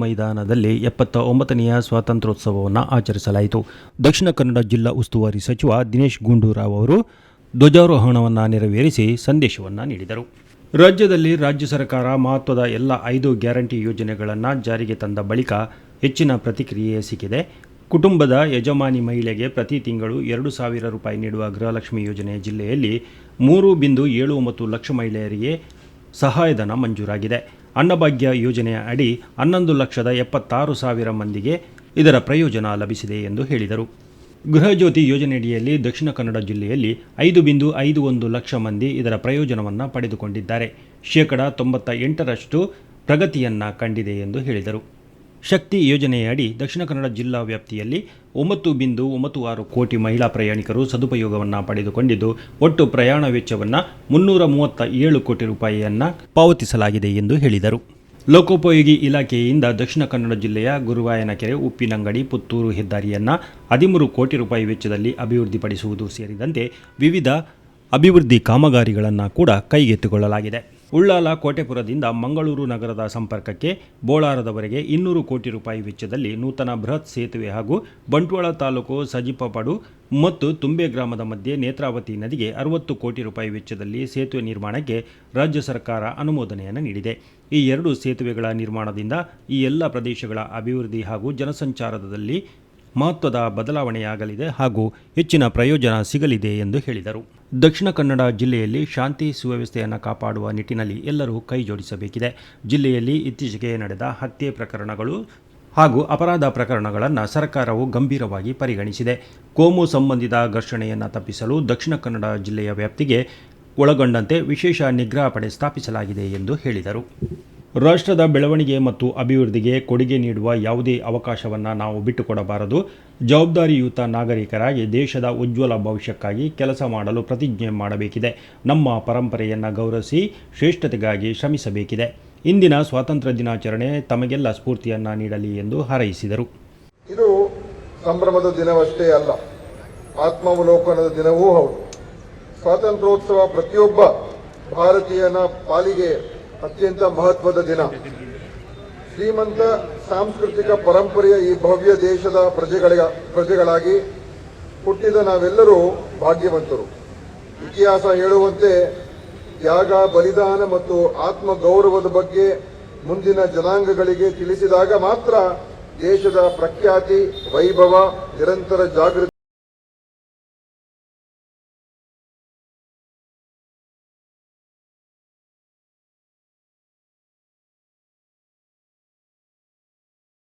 ಮೈದಾನದಲ್ಲಿ ಎಪ್ಪತ್ತ ಒಂಬತ್ತನೆಯ ಸ್ವಾತಂತ್ರ್ಯೋತ್ಸವವನ್ನು ಆಚರಿಸಲಾಯಿತು. ದಕ್ಷಿಣ ಕನ್ನಡ ಜಿಲ್ಲಾ ಉಸ್ತುವಾರಿ ಸಚಿವ ದಿನೇಶ್ ಗುಂಡೂರಾವ್ ಅವರು ಧ್ವಜಾರೋಹಣವನ್ನು ನೆರವೇರಿಸಿ ಸಂದೇಶವನ್ನು ನೀಡಿದರು. ರಾಜ್ಯದಲ್ಲಿ ರಾಜ್ಯ ಸರ್ಕಾರ ಮಹತ್ವದ ಎಲ್ಲ ಐದು ಗ್ಯಾರಂಟಿ ಯೋಜನೆಗಳನ್ನು ಜಾರಿಗೆ ತಂದ ಬಳಿಕ ಹೆಚ್ಚಿನ ಪ್ರತಿಕ್ರಿಯೆ ಸಿಕ್ಕಿದೆ. ಕುಟುಂಬದ ಯಜಮಾನಿ ಮಹಿಳೆಗೆ ಪ್ರತಿ ತಿಂಗಳು ಎರಡು ಸಾವಿರ ರೂಪಾಯಿ ನೀಡುವ ಗೃಹಲಕ್ಷ್ಮಿ ಯೋಜನೆ ಜಿಲ್ಲೆಯಲ್ಲಿ ಮೂರು ಬಿಂದು ಏಳು ಒಂಬತ್ತು ಲಕ್ಷ ಮಹಿಳೆಯರಿಗೆ ಸಹಾಯಧನ ಮಂಜೂರಾಗಿದೆ. ಅನ್ನಭಾಗ್ಯ ಯೋಜನೆಯ ಅಡಿ ಹನ್ನೊಂದು ಲಕ್ಷದ ಎಪ್ಪತ್ತಾರು ಸಾವಿರ ಮಂದಿಗೆ ಇದರ ಪ್ರಯೋಜನ ಲಭಿಸಿದೆ ಎಂದು ಹೇಳಿದರು. ಗೃಹಜ್ಯೋತಿ ಯೋಜನೆಯಡಿಯಲ್ಲಿ ದಕ್ಷಿಣ ಕನ್ನಡ ಜಿಲ್ಲೆಯಲ್ಲಿ ಐದು ಬಿಂದು ಐದು ಒಂದು ಲಕ್ಷ ಮಂದಿ ಇದರ ಪ್ರಯೋಜನವನ್ನು ಪಡೆದುಕೊಂಡಿದ್ದಾರೆ. ಶೇಕಡ ತೊಂಬತ್ತ ಎಂಟರಷ್ಟು ಪ್ರಗತಿಯನ್ನು ಕಂಡಿದೆ ಎಂದು ಹೇಳಿದರು. ಶಕ್ತಿ ಯೋಜನೆಯಡಿ ದಕ್ಷಿಣ ಕನ್ನಡ ಜಿಲ್ಲಾ ವ್ಯಾಪ್ತಿಯಲ್ಲಿ ಒಂಬತ್ತು ಬಿಂದು ಒಂಬತ್ತು ಆರು ಕೋಟಿ ಮಹಿಳಾ ಪ್ರಯಾಣಿಕರು ಸದುಪಯೋಗವನ್ನು ಪಡೆದುಕೊಂಡಿದ್ದು, ಒಟ್ಟು ಪ್ರಯಾಣ ವೆಚ್ಚವನ್ನು ಮುನ್ನೂರ ಮೂವತ್ತ ಏಳು ಕೋಟಿ ರೂಪಾಯಿಯನ್ನು ಪಾವತಿಸಲಾಗಿದೆ ಎಂದು ಹೇಳಿದರು. ಲೋಕೋಪಯೋಗಿ ಇಲಾಖೆಯಿಂದ ದಕ್ಷಿಣ ಕನ್ನಡ ಜಿಲ್ಲೆಯ ಗುರುವಾಯನಕೆರೆ, ಉಪ್ಪಿನಂಗಡಿ, ಪುತ್ತೂರು ಹೆದ್ದಾರಿಯನ್ನು ಹದಿಮೂರು ಕೋಟಿ ರೂಪಾಯಿ ವೆಚ್ಚದಲ್ಲಿ ಅಭಿವೃದ್ಧಿಪಡಿಸುವುದು ಸೇರಿದಂತೆ ವಿವಿಧ ಅಭಿವೃದ್ಧಿ ಕಾಮಗಾರಿಗಳನ್ನು ಕೂಡ ಕೈಗೆತ್ತಿಕೊಳ್ಳಲಾಗಿದೆ. ಉಳ್ಳಾಲ ಕೋಟೆಪುರದಿಂದ ಮಂಗಳೂರು ನಗರದ ಸಂಪರ್ಕಕ್ಕೆ ಬೋಳಾರದವರೆಗೆ ಇನ್ನೂರು ಕೋಟಿ ರೂಪಾಯಿ ವೆಚ್ಚದಲ್ಲಿ ನೂತನ ಬೃಹತ್ ಸೇತುವೆ ಹಾಗೂ ಬಂಟ್ವಾಳ ತಾಲೂಕು ಸಜಿಪಪಡು ಮತ್ತು ತುಂಬೆ ಗ್ರಾಮದ ಮಧ್ಯೆ ನೇತ್ರಾವತಿ ನದಿಗೆ ಅರವತ್ತು ಕೋಟಿ ರೂಪಾಯಿ ವೆಚ್ಚದಲ್ಲಿ ಸೇತುವೆ ನಿರ್ಮಾಣಕ್ಕೆ ರಾಜ್ಯ ಸರ್ಕಾರ ಅನುಮೋದನೆಯನ್ನು ನೀಡಿದೆ. ಈ ಎರಡು ಸೇತುವೆಗಳ ನಿರ್ಮಾಣದಿಂದ ಈ ಎಲ್ಲ ಪ್ರದೇಶಗಳ ಅಭಿವೃದ್ಧಿ ಹಾಗೂ ಜನಸಂಚಾರದಲ್ಲಿ ಮಹತ್ವದ ಬದಲಾವಣೆಯಾಗಲಿದೆ ಹಾಗೂ ಹೆಚ್ಚಿನ ಪ್ರಯೋಜನ ಸಿಗಲಿದೆ ಎಂದು ಹೇಳಿದರು. ದಕ್ಷಿಣ ಕನ್ನಡ ಜಿಲ್ಲೆಯಲ್ಲಿ ಶಾಂತಿ ಸುವ್ಯವಸ್ಥೆಯನ್ನು ಕಾಪಾಡುವ ನಿಟ್ಟಿನಲ್ಲಿ ಎಲ್ಲರೂ ಕೈಜೋಡಿಸಬೇಕಿದೆ. ಜಿಲ್ಲೆಯಲ್ಲಿ ಇತ್ತೀಚೆಗೆ ನಡೆದ ಹತ್ಯೆ ಪ್ರಕರಣಗಳು ಹಾಗೂ ಅಪರಾಧ ಪ್ರಕರಣಗಳನ್ನು ಸರ್ಕಾರವು ಗಂಭೀರವಾಗಿ ಪರಿಗಣಿಸಿದೆ. ಕೋಮು ಸಂಬಂಧಿತ ಘರ್ಷಣೆಯನ್ನು ತಪ್ಪಿಸಲು ದಕ್ಷಿಣ ಕನ್ನಡ ಜಿಲ್ಲೆಯ ವ್ಯಾಪ್ತಿಗೆ ಒಳಗೊಂಡಂತೆ ವಿಶೇಷ ನಿಗ್ರಹ ಪಡೆ ಸ್ಥಾಪಿಸಲಾಗಿದೆ ಎಂದು ಹೇಳಿದರು. ರಾಷ್ಟ್ರದ ಬೆಳವಣಿಗೆ ಮತ್ತು ಅಭಿವೃದ್ಧಿಗೆ ಕೊಡುಗೆ ನೀಡುವ ಯಾವುದೇ ಅವಕಾಶವನ್ನು ನಾವು ಬಿಟ್ಟುಕೊಡಬಾರದು. ಜವಾಬ್ದಾರಿಯುತ ನಾಗರಿಕರಾಗಿ ದೇಶದ ಉಜ್ವಲ ಭವಿಷ್ಯಕ್ಕಾಗಿ ಕೆಲಸ ಮಾಡಲು ಪ್ರತಿಜ್ಞೆ ಮಾಡಬೇಕಿದೆ. ನಮ್ಮ ಪರಂಪರೆಯನ್ನು ಗೌರವಿಸಿ ಶ್ರೇಷ್ಠತೆಗಾಗಿ ಶ್ರಮಿಸಬೇಕಿದೆ. ಇಂದಿನ ಸ್ವಾತಂತ್ರ್ಯ ದಿನಾಚರಣೆ ತಮಗೆಲ್ಲ ಸ್ಫೂರ್ತಿಯನ್ನು ನೀಡಲಿ ಎಂದು ಹಾರೈಸಿದರು. ಇದು ಸಂಭ್ರಮದ ದಿನವಷ್ಟೇ ಅಲ್ಲ, ಆತ್ಮಾವಲೋಕನದ ದಿನವೂ ಹೌದು. ಸ್ವಾತಂತ್ರ್ಯೋತ್ಸವ ಪ್ರತಿಯೊಬ್ಬ ಭಾರತೀಯನ ಪಾಲಿಗೆ ಅತ್ಯಂತ ಮಹತ್ವದ ದಿನ. ಶ್ರೀಮಂತ ಸಾಂಸ್ಕೃತಿಕ ಪರಂಪರೆಯ ಈ ಭವ್ಯ ದೇಶದ ಪ್ರಜೆಗಳಿಗ, ಪ್ರಜೆಗಳಾಗಿ ಹುಟ್ಟಿದ ನಾವೆಲ್ಲರೂ ಭಾಗ್ಯವಂತರು. ಇತಿಹಾಸ ಹೇಳುವಂತೆ ತ್ಯಾಗ, ಬಲಿದಾನ ಮತ್ತು ಆತ್ಮ ಗೌರವದ ಬಗ್ಗೆ ಮುಂದಿನ ಜನಾಂಗಗಳಿಗೆ ತಿಳಿಸಿದಾಗ ಮಾತ್ರ ದೇಶದ ಪ್ರಖ್ಯಾತಿ, ವೈಭವ, ನಿರಂತರ ಜಾಗೃತಿ